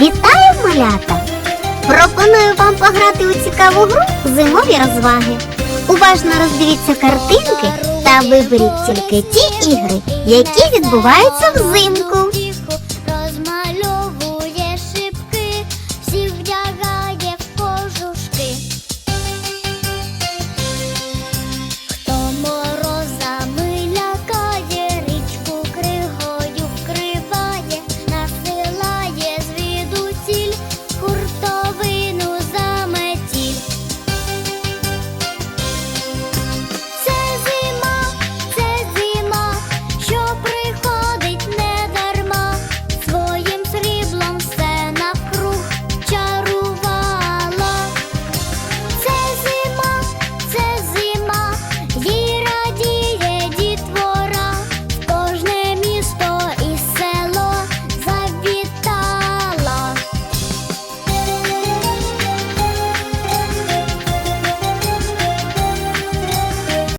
Вітаю, малята! Пропоную вам пограти у цікаву гру зимові розваги. Уважно роздивіться картинки та виберіть тільки ті ігри, які відбуваються взимку.